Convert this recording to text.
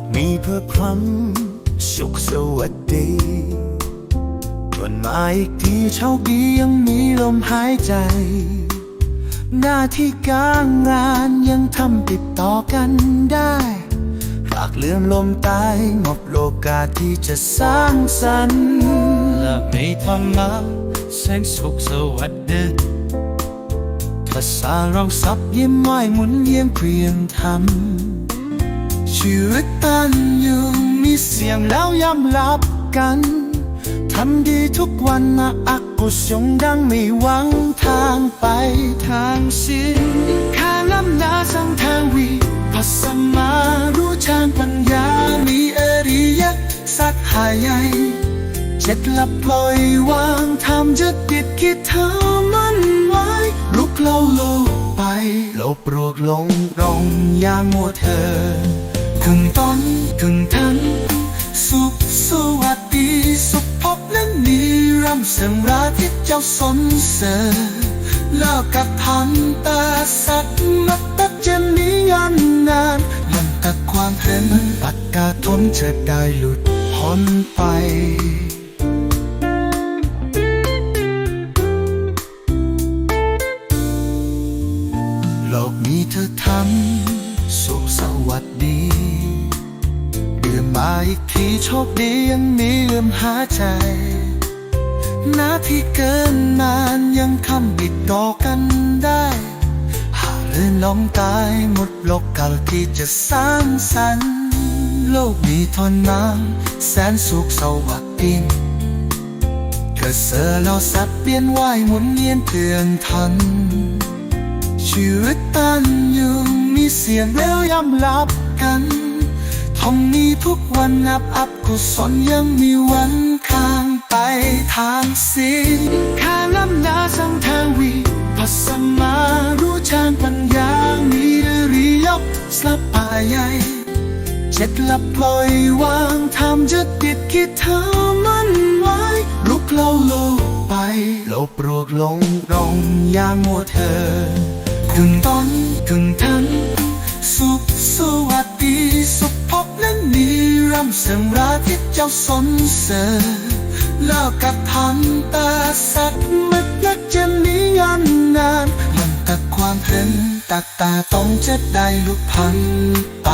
ละครั้งสุขสวัสดีก่อนมาอีกทีโชคดียังมีลมหายใจ หน้าที่การงานยังทำติดต่อกันได้ฝากเลื่อนลมตายงบโลกาที่จะสร้างสรรค์และมีความรักแสงสุขสวัสดีภาษาเราซับยิ้มไม่หมุนเยี่ยมเพียงทำ ชีวิตตันอยู่มีเสียงแล้วย้ำลับกันทำดีทุกวันนะอักกุศลดังไม่หวังทางไปทางสิ้นข้าล้ำนาสังทางวีพัสมารู้ทางปัญญามีอริยสัจหายใหญ่เจ็ดลับปล่อยวางทำจะติดคิดเธอมันไว้ลุกเล่าโลกไปโลบโรกลงรงยางมัวเธอ กึ่งต้นกึ่งทันสุขสวัสดีสุขพบและนิรัมย์เสริมราที่เจ้าสนเสริเลิกกับพันตาสัตว์นับตัดจะมีงานนาน มันตัดความเห็นปากกาทนจะได้หลุดพ้นไปโลกนี้เธอทำสุขสวัสดี มาอีกทีโชคดียังมีเลื่อมหายใจนาที่เกินนานยังคำบิดต่อกันได้ หาเลื่อนล้มตายหมดโลกเก่าที่จะสร้างสรรค์ โลกนี้ทนน้ำแสนสุขสวัสดีเธอเสือเราสัตว์เปลี่ยนว่ายหมุนเวียนเตือนทัน ชีวิตตันอยู่มีเสียงแล้วย้ำลับกัน ท่องนี้ทุกวันนับอับกุศลยังมีวันข้างไปทางสิ้นข้าล้ำนาสังทาวีพัสมารู้ทางปัญญามีเรียบสลับป่าใหญ่เจ็ดลับปล่อยวางทำจะติดคิดเธอมันไว้ลุกเล่าโลกไปโลบโรกลงรงยางมัวเธอกึ่งต้นกึ่งทันสุขสว เสริมราที่เจ้าสนเสริเลิกกับพันตาสัตว์มันยักจะมีงานนานมันตัดความเห็นตัดตาต้องจะได้ลุกพันไป